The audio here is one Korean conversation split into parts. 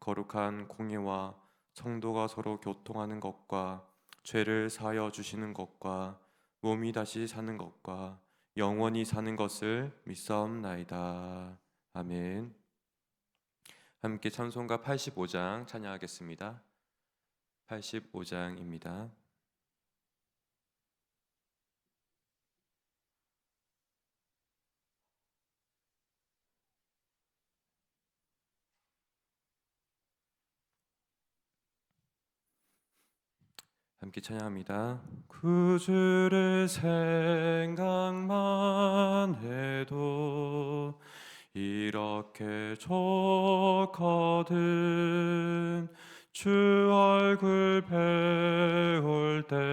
거룩한 공예와 성도가 서로 교통하는 것과 죄를 사하여 주시는 것과 몸이 다시 사는 것과 영원히 사는 것을 믿사옵나이다. 아멘. 함께 찬송가 85장 찬양하겠습니다. 85장입니다. 함께 찬양합니다. 구주를 생각만 해도 이렇게 좋거든 주 얼굴 배울 때야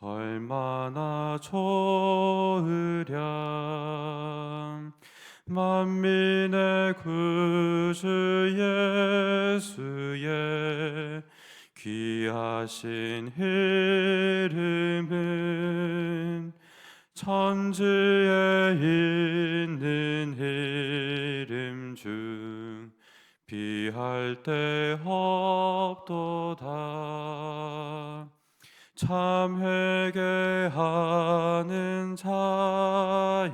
얼마나 좋으랴 만민의 구주 예수의 귀하신 이름은 천지에 있는 이름 중 비할 데 없도다. 참 회개하는 자에게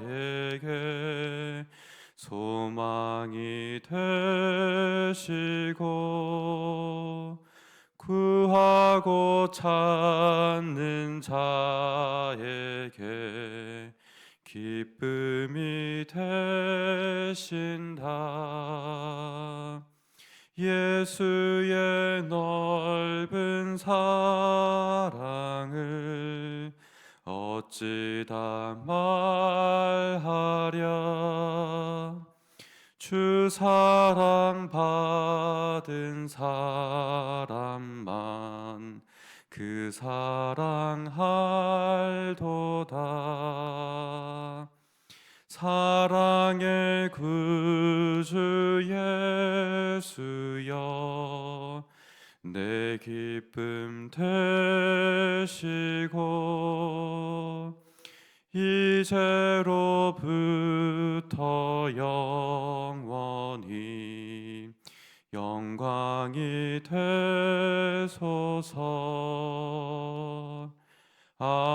소망이 되시고 구하고 찾는 자에게 기쁨이 되신다. 예수의 넓은 사랑을 어찌 다 말하랴 주 사랑 받은 사람만 그 사랑 할도다. 사랑의 구주 예수여 내 기쁨 되시고 이제로부터 영원히 영광이 되소서 아멘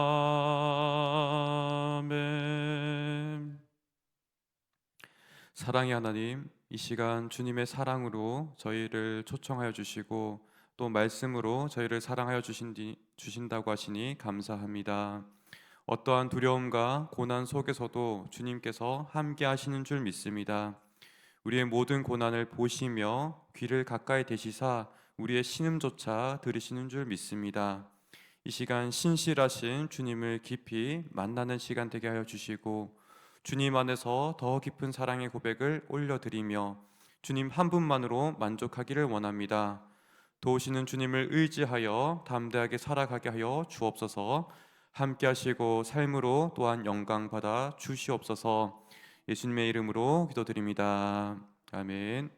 사랑의 하나님 이 시간 주님의 사랑으로 저희를 초청하여 주시고 또 말씀으로 저희를 사랑하여 주신디, 주신다고 하시니 감사합니다. 어떠한 두려움과 고난 속에서도 주님께서 함께 하시는 줄 믿습니다. 우리의 모든 고난을 보시며 귀를 가까이 대시사 우리의 신음조차 들으시는 줄 믿습니다. 이 시간 신실하신 주님을 깊이 만나는 시간 되게 하여 주시고 주님 안에서 더 깊은 사랑의 고백을 올려드리며 주님 한 분만으로 만족하기를 원합니다. 도우시는 주님을 의지하여 담대하게 살아가게 하여 주옵소서. 함께 하시고 삶으로 또한 영광 받아 주시옵소서. 예수님의 이름으로 기도드립니다. 아멘.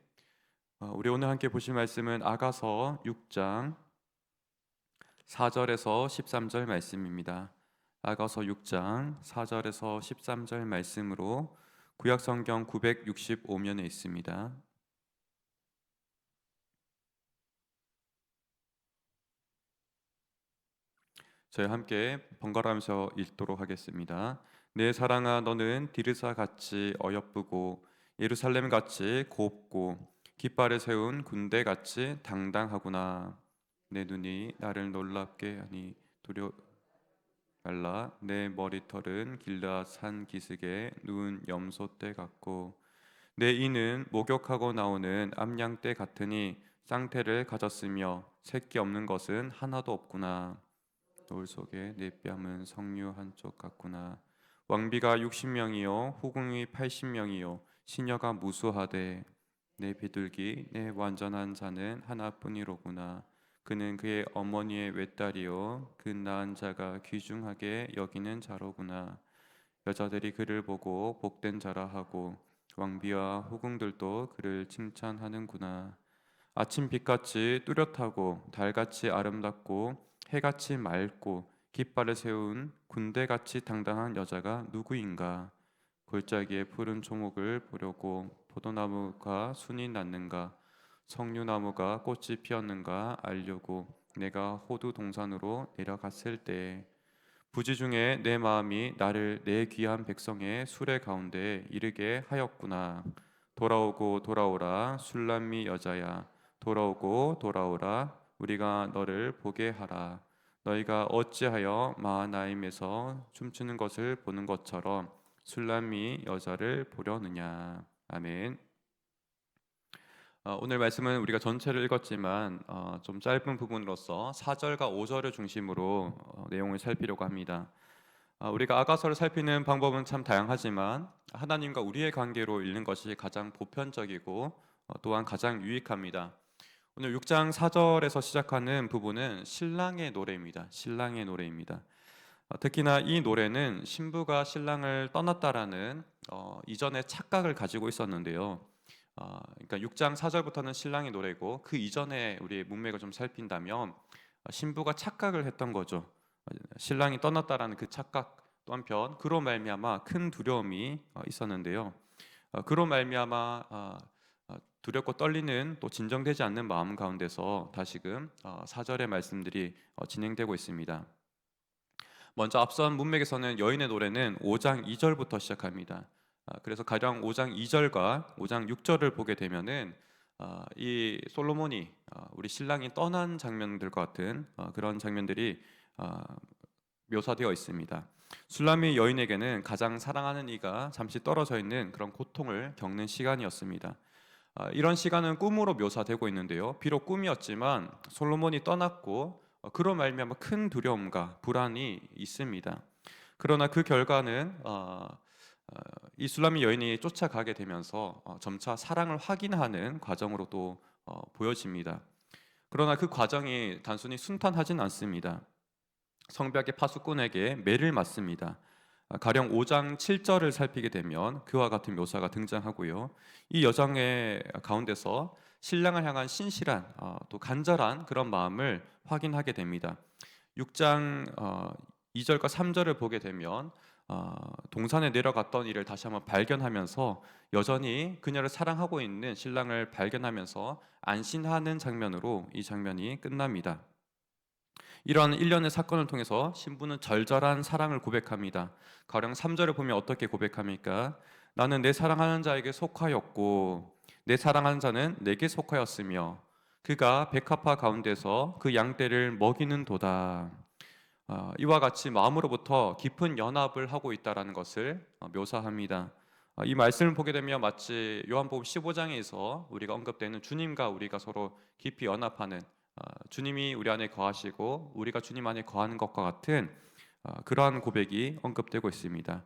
어, 우리 오늘 함께 보실 말씀은 아가서 6장 4절에서 13절 말씀입니다. 아가서 6장 4절에서 13절 말씀으로 구약 성경 965면에 있습니다. 저희 함께 번갈아가면서 읽도록 하겠습니다. 내 사랑아 너는 디르사 같이 어여쁘고 예루살렘 같이 곱고 깃발을 세운 군대 같이 당당하구나. 내 눈이 나를 놀랍게 하니 두려 말라 내 머리털은 길라 산 기슭에 누운 염소 떼 같고 내 이는 목욕하고 나오는 암양 떼 같으니 쌍태를 가졌으며 새끼 없는 것은 하나도 없구나. 노을 속에 내 뺨은 성류 한쪽 같구나. 왕비가 60명이요 후궁이 80명이요 시녀가 무수하되 내 비둘기 내 완전한 자는 하나뿐이로구나. 그는 그의 어머니의 외딸이요 그 낳은 자가 귀중하게 여기는 자로구나. 여자들이 그를 보고 복된 자라 하고 왕비와 호궁들도 그를 칭찬하는구나 아침 빛같이 뚜렷하고 달같이 아름답고 해같이 맑고 깃발을 세운 군대같이 당당한 여자가 누구인가? 골짜기에 푸른 초목을 보려고 포도나무가 순이 났는가? 석류나무가 꽃이 피었는가? 알려고 내가 호두 동산으로 내려갔을 때 부지 중에 내 마음이 나를 내 귀한 백성의 수레 가운데 이르게 하였구나. 돌아오고 돌아오라 술람미 여자야 돌아오고 돌아오라 우리가 너를 보게 하라 너희가 어찌하여 마하나임에서 춤추는 것을 보는 것처럼 술람미 여자를 보려느냐 아멘. 어, 오늘 말씀은 우리가 전체를 읽었지만 어, 좀 짧은 부분으로서 4절과 5절을 중심으로 어, 내용을 살피려고 합니다. 어, 우리가 아가서를 살피는 방법은 참 다양하지만 하나님과 우리의 관계로 읽는 것이 가장 보편적이고 어, 또한 가장 유익합니다. 오늘 6장 4절에서 시작하는 부분은 신랑의 노래입니다. 신랑의 노래입니다. 어, 특히나 이 노래는 신부가 신랑을 떠났다라는 어, 이전의 착각을 가지고 있었는데요. 어, 그러니까 6장 4절부터는 신랑의 노래고 그 이전에 우리의 문맥을 좀 살핀다면 어, 신부가 착각을 했던 거죠. 어, 신랑이 떠났다라는 그 착각 또 한편 그로 말미암아 큰 두려움이 어, 있었는데요. 어, 그로 말미암아 두렵고 떨리는 또 진정되지 않는 마음 가운데서 다시금 어, 4절의 말씀들이 어, 진행되고 있습니다. 먼저 앞선 문맥에서는 여인의 노래는 5장 2절부터 시작합니다. 아, 그래서 가령 5장 2절과 5장 6절을 보게 되면은 아, 이 솔로몬이 아, 우리 신랑이 떠난 장면들과 같은 아, 그런 장면들이 아, 묘사되어 있습니다. 술람미 여인에게는 가장 사랑하는 이가 잠시 떨어져 있는 그런 고통을 겪는 시간이었습니다. 아, 이런 시간은 꿈으로 묘사되고 있는데요. 비록 꿈이었지만 솔로몬이 떠났고 어, 그로 말미암아 큰 두려움과 불안이 있습니다. 그러나 그 결과는 어, 어, 이 술람미 여인이 쫓아가게 되면서 어, 점차 사랑을 확인하는 과정으로 또 어, 보여집니다. 그러나 그 과정이 단순히 순탄하진 않습니다. 성벽의 파수꾼에게 매를 맞습니다. 아, 가령 5장 7절을 살피게 되면 그와 같은 묘사가 등장하고요. 이 여정의 가운데서 신랑을 향한 신실한 어, 또 간절한 그런 마음을 확인하게 됩니다. 6장 어, 2절과 3절을 보게 되면 어, 동산에 내려갔던 이를 다시 한번 발견하면서 여전히 그녀를 사랑하고 있는 신랑을 발견하면서 안심하는 장면으로 이 장면이 끝납니다. 이러한 일련의 사건을 통해서 신부는 절절한 사랑을 고백합니다. 가령 3절을 보면 어떻게 고백합니까? 나는 내 사랑하는 자에게 속하였고 내 사랑하는 자는 내게 속하였으며 그가 백합화 가운데서 그 양떼를 먹이는 도다. 어, 이와 같이 마음으로부터 깊은 연합을 하고 있다라는 것을 어, 묘사합니다. 어, 이 말씀을 보게 되면 마치 요한복음 15장에서 우리가 언급되는 주님과 우리가 서로 깊이 연합하는 어, 주님이 우리 안에 거하시고 우리가 주님 안에 거하는 것과 같은 어, 그러한 고백이 언급되고 있습니다.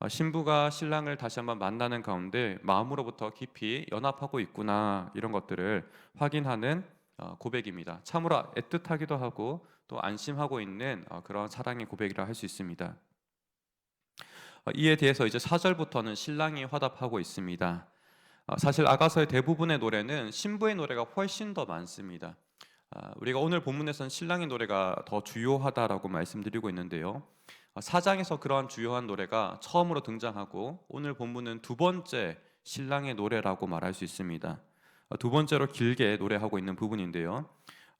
어, 신부가 신랑을 다시 한번 만나는 가운데 마음으로부터 깊이 연합하고 있구나 이런 것들을 확인하는 어, 고백입니다. 참으로 애틋하기도 하고 또 안심하고 있는 어, 그런 사랑의 고백이라 할 수 있습니다. 어, 이에 대해서 이제 4절부터는 신랑이 화답하고 있습니다. 어, 사실 아가서의 대부분의 노래는 신부의 노래가 훨씬 더 많습니다. 아, 우리가 오늘 본문에서는 신랑의 노래가 더 주요하다라고 말씀드리고 있는데요. 어, 사장에서 그러한 주요한 노래가 처음으로 등장하고 오늘 본문은 두 번째 신랑의 노래라고 말할 수 있습니다. 어, 두 번째로 길게 노래하고 있는 부분인데요.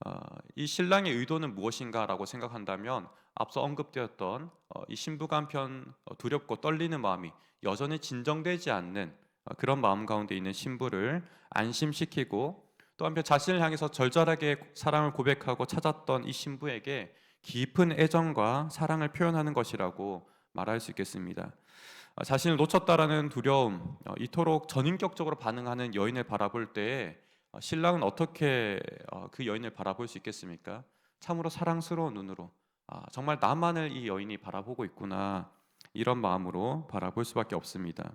어, 이 신랑의 의도는 무엇인가라고 생각한다면 앞서 언급되었던 어, 이 신부가 한편 어, 두렵고 떨리는 마음이 여전히 진정되지 않는 어, 그런 마음 가운데 있는 신부를 안심시키고 또 한편 자신을 향해서 절절하게 사랑을 고백하고 찾았던 이 신부에게 깊은 애정과 사랑을 표현하는 것이라고 말할 수 있겠습니다. 어, 자신을 놓쳤다라는 두려움, 어, 이토록 전인격적으로 반응하는 여인을 바라볼 때 어, 신랑은 어떻게 어, 그 여인을 바라볼 수 있겠습니까? 참으로 사랑스러운 눈으로 아, 정말 나만을 이 여인이 바라보고 있구나 이런 마음으로 바라볼 수밖에 없습니다.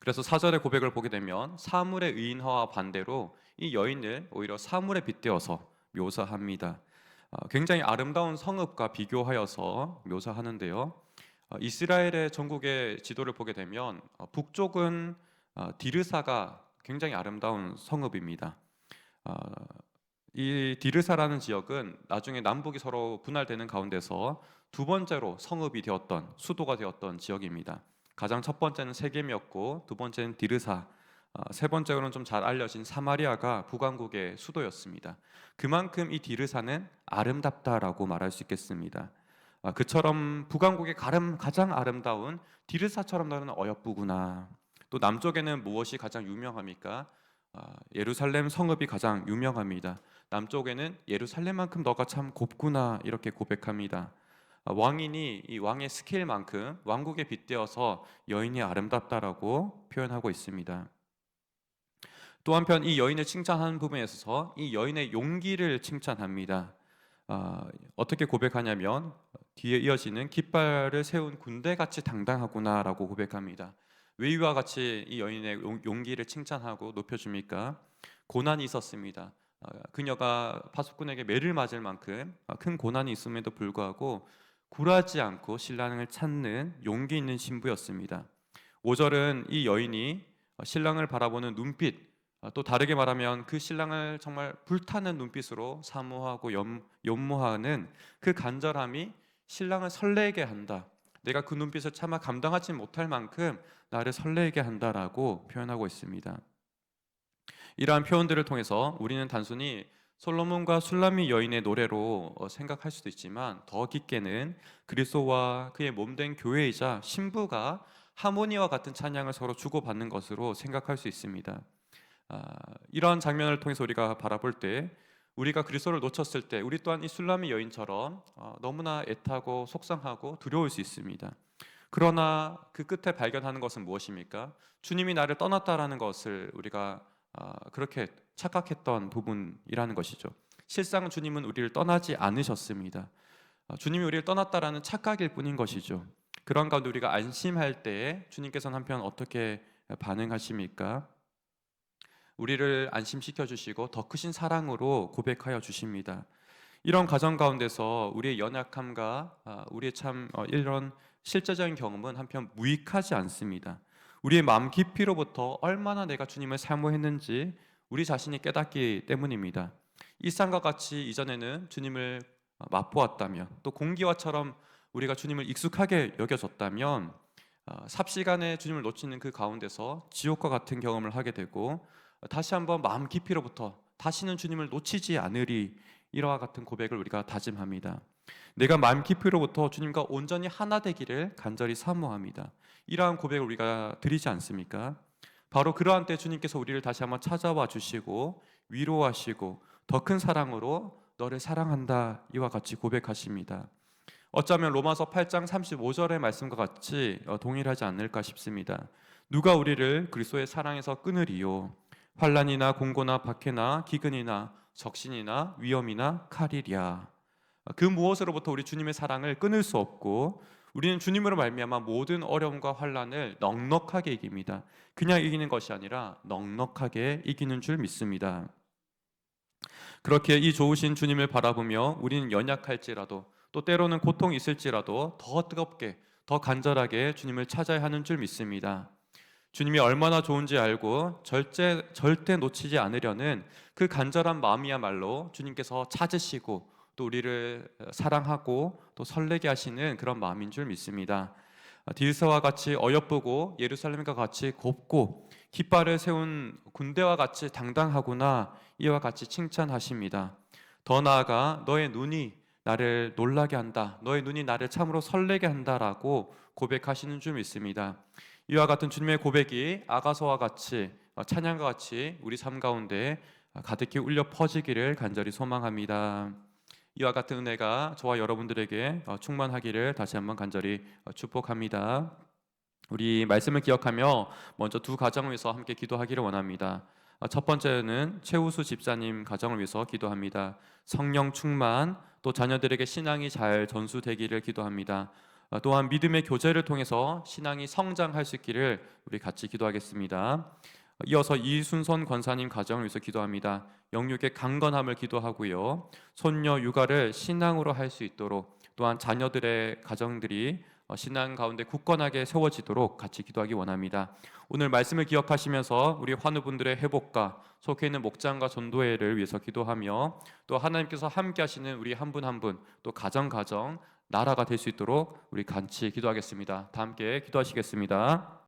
그래서 사절의 고백을 보게 되면 사물의 의인화와 반대로 이 여인을 오히려 사물에 빗대어서 묘사합니다. 어, 굉장히 아름다운 성읍과 비교하여서 묘사하는데요. 어, 이스라엘의 전국의 지도를 보게 되면 어, 북쪽은 어, 디르사가 굉장히 아름다운 성읍입니다. 어, 이 디르사라는 지역은 나중에 남북이 서로 분할되는 가운데서 두 번째로 성읍이 되었던 수도가 되었던 지역입니다. 가장 첫 번째는 세겜이었고 두 번째는 디르사, 어, 세 번째로는 좀 잘 알려진 사마리아가 북왕국의 수도였습니다. 그만큼 이 디르사는 아름답다라고 말할 수 있겠습니다. 아, 그처럼 북왕국의 가장 아름다운 디르사처럼 나는 어여쁘구나. 또 남쪽에는 무엇이 가장 유명합니까? 아, 예루살렘 성읍이 가장 유명합니다. 남쪽에는 예루살렘만큼 너가 참 곱구나 이렇게 고백합니다. 아, 왕인이 이 왕의 스케일만큼 왕국에 빗대어서 여인이 아름답다라고 표현하고 있습니다. 또 한편 이 여인을 칭찬하는 부분에 있어서 이 여인의 용기를 칭찬합니다. 아, 어떻게 고백하냐면 뒤에 이어지는 깃발을 세운 군대 같이 당당하구나라고 고백합니다. 왜 이와 같이 이 여인의 용- 용기를 칭찬하고 높여줍니까? 고난이 있었습니다. 아, 그녀가 파수꾼에게 매를 맞을 만큼 아, 큰 고난이 있음에도 불구하고 굴하지 않고 신랑을 찾는 용기 있는 신부였습니다. 5절은 이 여인이 신랑을 바라보는 눈빛, 아, 또 다르게 말하면 그 신랑을 정말 불타는 눈빛으로 사모하고 염, 연모하는 그 간절함이 신랑을 설레게 한다. 내가 그 눈빛을 차마 감당하지 못할 만큼 나를 설레게 한다라고 표현하고 있습니다. 이러한 표현들을 통해서 우리는 단순히 솔로몬과 술라미 여인의 노래로 어, 생각할 수도 있지만 더 깊게는 그리스도와 그의 몸된 교회이자 신부가 하모니와 같은 찬양을 서로 주고받는 것으로 생각할 수 있습니다. 아, 이러한 장면을 통해서 우리가 바라볼 때 우리가 그리스도를 놓쳤을 때 우리 또한 이 술라미 여인처럼 어, 너무나 애타고 속상하고 두려울 수 있습니다. 그러나 그 끝에 발견하는 것은 무엇입니까? 주님이 나를 떠났다라는 것을 우리가 아, 그렇게 착각했던 부분이라는 것이죠. 실상 주님은 우리를 떠나지 않으셨습니다. 아, 주님이 우리를 떠났다라는 착각일 뿐인 것이죠. 그런 가운데 우리가 안심할 때에 주님께서는 한편 어떻게 반응하십니까? 우리를 안심시켜 주시고 더 크신 사랑으로 고백하여 주십니다. 이런 가정 가운데서 우리의 연약함과 아, 우리의 참 어, 이런 실제적인 경험은 한편 무익하지 않습니다. 우리의 마음 깊이로부터 얼마나 내가 주님을 사모했는지 우리 자신이 깨닫기 때문입니다. 일상과 같이 이전에는 주님을 어, 맛보았다면 또 공기와처럼 우리가 주님을 익숙하게 여겨졌다면 어, 삽시간에 주님을 놓치는 그 가운데서 지옥과 같은 경험을 하게 되고 어, 다시 한번 마음 깊이로부터 다시는 주님을 놓치지 않으리 이와 같은 고백을 우리가 다짐합니다. 내가 마음 깊이로부터 주님과 온전히 하나 되기를 간절히 사모합니다. 이러한 고백을 우리가 드리지 않습니까? 바로 그러한 때 주님께서 우리를 다시 한번 찾아와 주시고 위로하시고 더 큰 사랑으로 너를 사랑한다 이와 같이 고백하십니다. 어쩌면 로마서 8장 35절의 말씀과 같이 어, 동일하지 않을까 싶습니다. 누가 우리를 그리스도의 사랑에서 끊으리요? 환란이나 공고나 박해나 기근이나 적신이나 위험이나 칼이랴. 그 무엇으로부터 우리 주님의 사랑을 끊을 수 없고 우리는 주님으로 말미암아 모든 어려움과 환란을 넉넉하게 이깁니다. 그냥 이기는 것이 아니라 넉넉하게 이기는 줄 믿습니다. 그렇게 이 좋으신 주님을 바라보며 우리는 연약할지라도 또 때로는 고통이 있을지라도 더 뜨겁게 더 간절하게 주님을 찾아야 하는 줄 믿습니다. 주님이 얼마나 좋은지 알고 절대 절대 놓치지 않으려는 그 간절한 마음이야말로 주님께서 찾으시고 또 우리를 사랑하고 또 설레게 하시는 그런 마음인 줄 믿습니다. 딜서와 같이 어여쁘고 예루살렘과 같이 곱고 깃발을 세운 군대와 같이 당당하구나 이와 같이 칭찬하십니다. 더 나아가 너의 눈이 나를 놀라게 한다. 너의 눈이 나를 참으로 설레게 한다라고 고백하시는 줄 믿습니다. 이와 같은 주님의 고백이 아가서와 같이 어, 찬양과 같이 우리 삶 가운데 가득히 울려 퍼지기를 간절히 소망합니다. 이와 같은 은혜가 저와 여러분들에게 어, 충만하기를 다시 한번 간절히 어, 축복합니다. 우리 말씀을 기억하며 먼저 두 가정을 위해서 함께 기도하기를 원합니다. 어, 첫 번째는 최우수 집사님 가정을 위해서 기도합니다. 성령 충만 또 자녀들에게 신앙이 잘 전수되기를 기도합니다. 아, 또한 믿음의 교제를 통해서 신앙이 성장할 수 있기를 우리 같이 기도하겠습니다. 이어서 이순선 권사님 가정을 위해서 기도합니다. 영육의 강건함을 기도하고요. 손녀 육아를 신앙으로 할 수 있도록 또한 자녀들의 가정들이 어, 신앙 가운데 굳건하게 세워지도록 같이 기도하기 원합니다. 오늘 말씀을 기억하시면서 우리 환우분들의 회복과 속해 있는 목장과 전도회를 위해서 기도하며 또 하나님께서 함께 하시는 우리 한 분 한 분 또 가정 가정 나라가 될 수 있도록 우리 같이 기도하겠습니다. 다 함께 기도하시겠습니다.